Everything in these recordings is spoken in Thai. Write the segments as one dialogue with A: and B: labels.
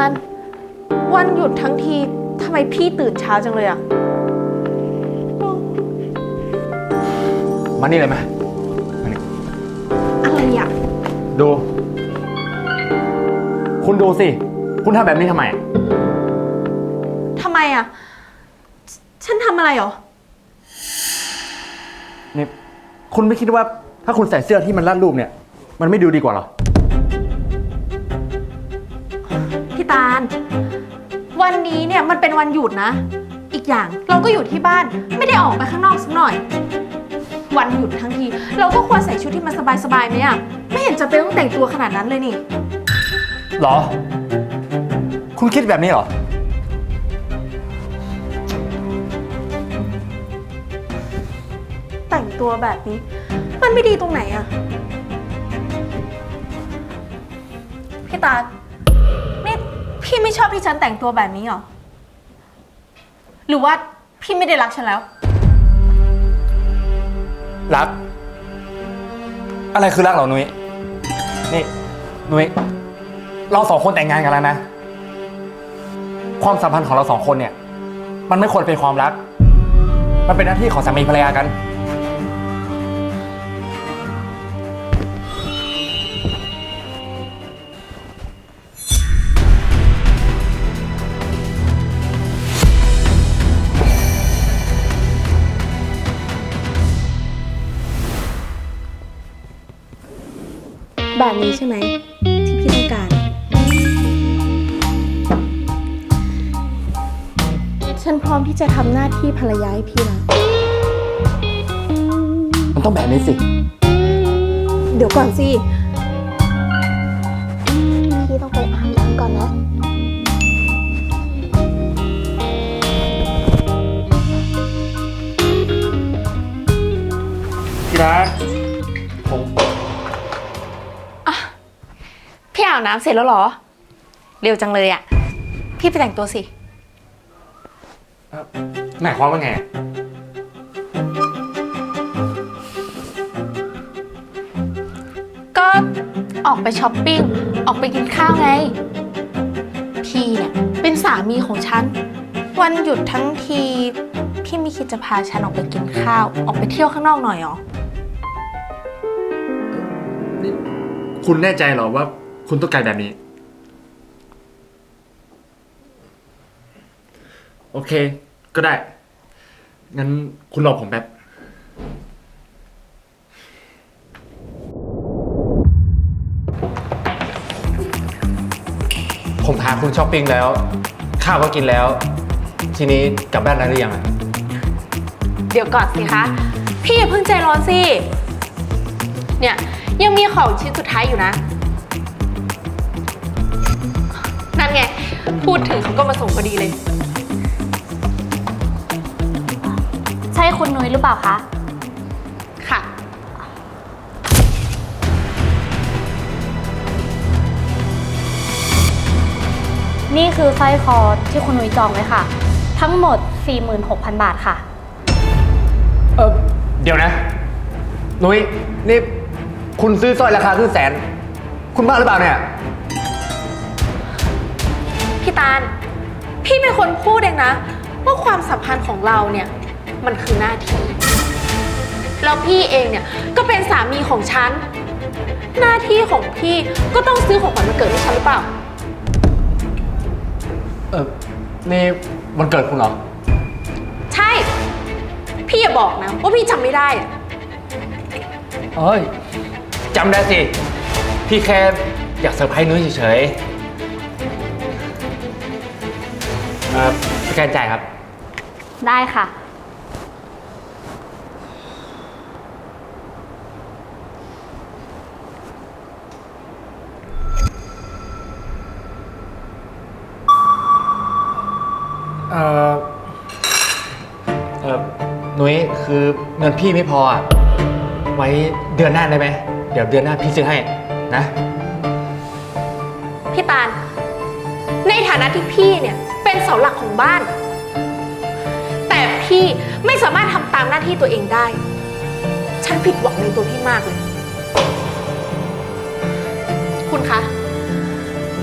A: าลวันหยุดทั้งทีทำไมพี่ตื่นเช้าจังเลยอะ
B: มานี่เลยไหมมานี่
A: อะไรอะ
B: ดู คุณดูสิ คุณทำแบบนี้ทำไม
A: ทำไมอะฉฉันทำอะไรหรอ
B: นี่ คุณไม่คิดว่าถ้าคุณใส่เสื้อที่มันรัดรูปเนี่ย มันไม่ดูดีกว่าเหรอ
A: พี่ตาล วันนี้เนี่ยมันเป็นวันหยุดนะ อีกอย่างเราก็อยู่ที่บ้านไม่ได้ออกไปข้างนอกสักหน่อย วันหยุดทั้งที เราก็ควรใส่ชุดที่มันสบายๆไหมอะไม่เห็นจะเป็นต้องแต่งตัวขนาดนั้นเลยนี่
B: เหรอ คุณคิดแบบนี้เหรอ
A: แต่งตัวแบบนี้ มันไม่ดีตรงไหนอะพี่ตาลนี่ พี่ไม่ชอบที่ฉันแต่งตัวแบบนี้เหรอ หรือว่าพี่ไม่ได้รักฉันแล้ว
B: รัก อะไรคือรักเหรอนุ้ยนี่นุ้ยเราสองคนแต่งงานกันแล้วนะ ความสัมพันธ์ของเราสองคนเนี่ย มันไม่ควรเป็นความรัก มันเป็นหน้าที่ของสามีภรรยากัน
A: แบบนี้ใช่ไหมที่พี่ต้องการ ฉันพร้อมที่จะทำหน้าที่ภรรยาให้พี่แล้ว
B: มันต้องแบบนี้สิ
A: เดี๋ยวก่อนสิ พี่ต้องไปอาบน้ำก่อนนะ
B: พี่รัก
A: อาบน้ำเสร็จแล้วเหรอ เร็วจังเลยอะพี่ไปแต่งตัวสิ
B: หมายความว่าไง
A: ก็ออกไปช้อปปิ้ง ออกไปกินข้าวไง พี่เนี่ยเป็นสามีของฉัน วันหยุดทั้งที พี่ไม่คิดจะพาฉันออกไปกินข้าว ออกไปเที่ยวข้างนอกหน่อยเหรอ
B: คุณแน่ใจเหรอว่า คุณต้องการแบบนี้ โอเค ก็ได้ งั้นคุณรอผมแป๊บ ผมพาคุณช้อปปิ้งแล้ว ข้าวก็กินแล้ว ทีนี้กลับบ้านได้หรือยังอะ
A: เดี๋ยวก่อนสิคะ พี่อย่าเพิ่งใจร้อนสิ เนี่ย ยังมีของชิ้นสุดท้ายอยู่นะ นั่นไง พูดถึงเขาก็มาส่งพอดีเลย
C: ใช่คุณนุ้ยหรือเปล่าคะ
A: ค่ะ
C: นี่คือสร้อยคอที่คุณนุ้ยจองไว้ค่ะ ทั้งหมด 46,000 บาทค่ะ
B: เออเดี๋ยวนะ นุ้ยนี่คุณซื้อสร้อยราคาครึ่งแสน คุณบ้าหรือเปล่าเนี่ย
A: พี่ตาล พี่เป็นคนพูดเองนะ ว่าความสัมพันธ์ของเราเนี่ยมันคือหน้าที่ แล้วพี่เองเนี่ยก็เป็นสามีของฉัน หน้าที่ของพี่ก็ต้องซื้อของขวัญมาเกิดให้ฉันหรือเปล่า
B: เออนี่วันเกิดคุณเหรอ
A: ใช่ พี่อย่าบอกนะว่าพี่จำไม่ได้อะ
B: เอ้ยจำได้สิ พี่แค่อยากเซอร์ไพรส์นุ้ยเฉยๆ อ่อสแกนจ่ายครับ
C: ได้ค่ะ
B: เอ่อ เอ่อนุ้ยคือเงินพี่ไม่พออะ ไว้เดือนหน้าได้ไหม เดี๋ยวเดือนหน้าพี่ซื้อให้นะ
A: พี่ตาล ในฐานะที่พี่เนี่ย เป็นเสาหลักของบ้าน แต่พี่ไม่สามารถทำตามหน้าที่ตัวเองได้ ฉันผิดหวังในตัวพี่มากเลย คุณคะ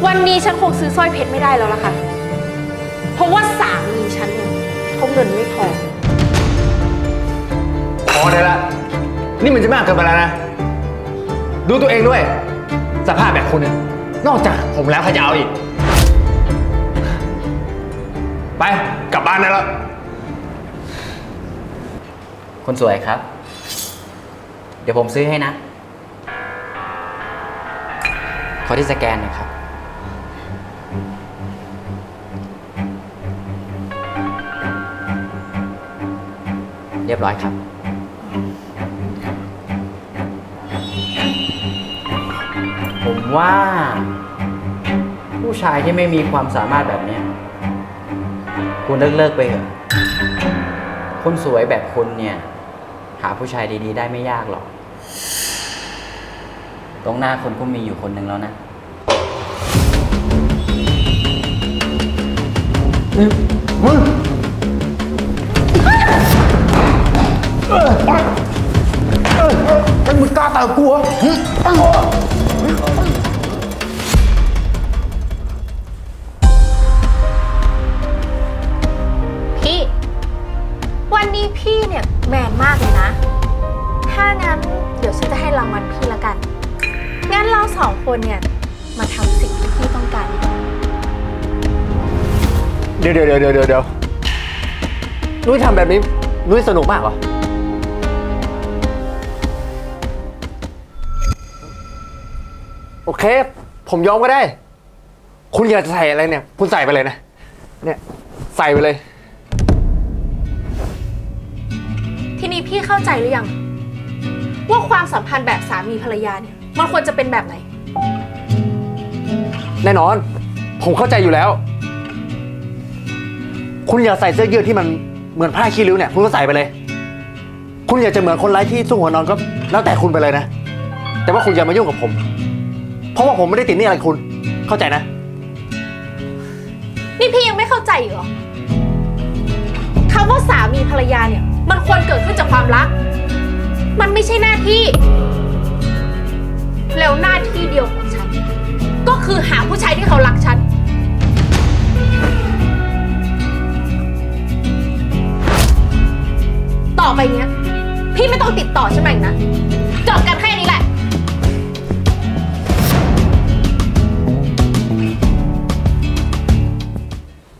A: วันนี้ฉันคงซื้อสร้อยเพชรไม่ได้แล้วล่ะค่ะ เพราะว่าสามีฉันเนี่ยเขาเงินไม่พอ
B: พอได้ละ นี่มันจะมากเกินไปแล้วนะ ดูตัวเองด้วย สภาพแบบคุณเนี่ยนอกจากผมแล้วใครจะเอาอีก ไปกลับบ้านได้แล้ว
D: คนสวยครับ เดี๋ยวผมซื้อให้นะ ขอที่สแกนหน่อยครับ เรียบร้อยครับ ผมว่า ผู้ชายที่ไม่มีความสามารถแบบเนี้ย คุณเลิกเลิกไปเถอะคนสวยแบบคุณเนี่ย หาผู้ชายดีๆ ได้ไม่ยากหรอก ตรงหน้าคนก็มีอยู่คนหนึ่งแล้วนะ
B: มึงมันมึ
A: นนี้พี่เนี่ยแมนมากเลยนะ ถ้างั้นเดี๋ยวฉันจะให้รางวัลพี่ละกัน งั้นเราสองคนเนี่ยมาทำสิ่งที่พี่ต้องการดีกว่า
B: เดี๋ยวเดี๋ยวเดี๋ยวเดี๋ยวเดี๋ยวนุ้ยทำแบบนี้นุ้ยสนุกมากเหรอ โอเค ผมยอมก็ได้ คุณอยากจะใส่อะไรเนี่ย คุณใส่ไปเลยนะ เนี่ย ใส่ไปเลย
A: นี้พี่เข้าใจหรือยัง ว่าความสัมพันธ์แบบสามีภรรยาเนี่ยมันควรจะเป็นแบบไหน
B: แน่นอน ผมเข้าใจอยู่แล้ว คุณอยากใส่เสื้อยืดที่มันเหมือนผ้าขี้ริ้วเนี่ย คุณก็ใส่ไปเลย คุณอยากจะเหมือนคนไร้ที่สู้หัวนอนก็ แล้วแต่คุณไปเลยนะ แต่ว่าคุณอย่ามายุ่งกับผม เพราะว่าผมไม่ได้ติดหนี่อะไรคุณ เข้าใจนะ
A: นี่พี่ยังไม่เข้าใจอีกเหรอคำว่าสามีภรรยาเนี่ย มันควรเกิดขึ้นจากความรัก มันไม่ใช่หน้าที่ แล้วหน้าที่เดียวของฉัน ก็คือหาผู้ชายที่เขารักฉัน ต่อไปเนี้ย พี่ไม่ต้องติดต่อฉันใหม่นะ จบกันแค่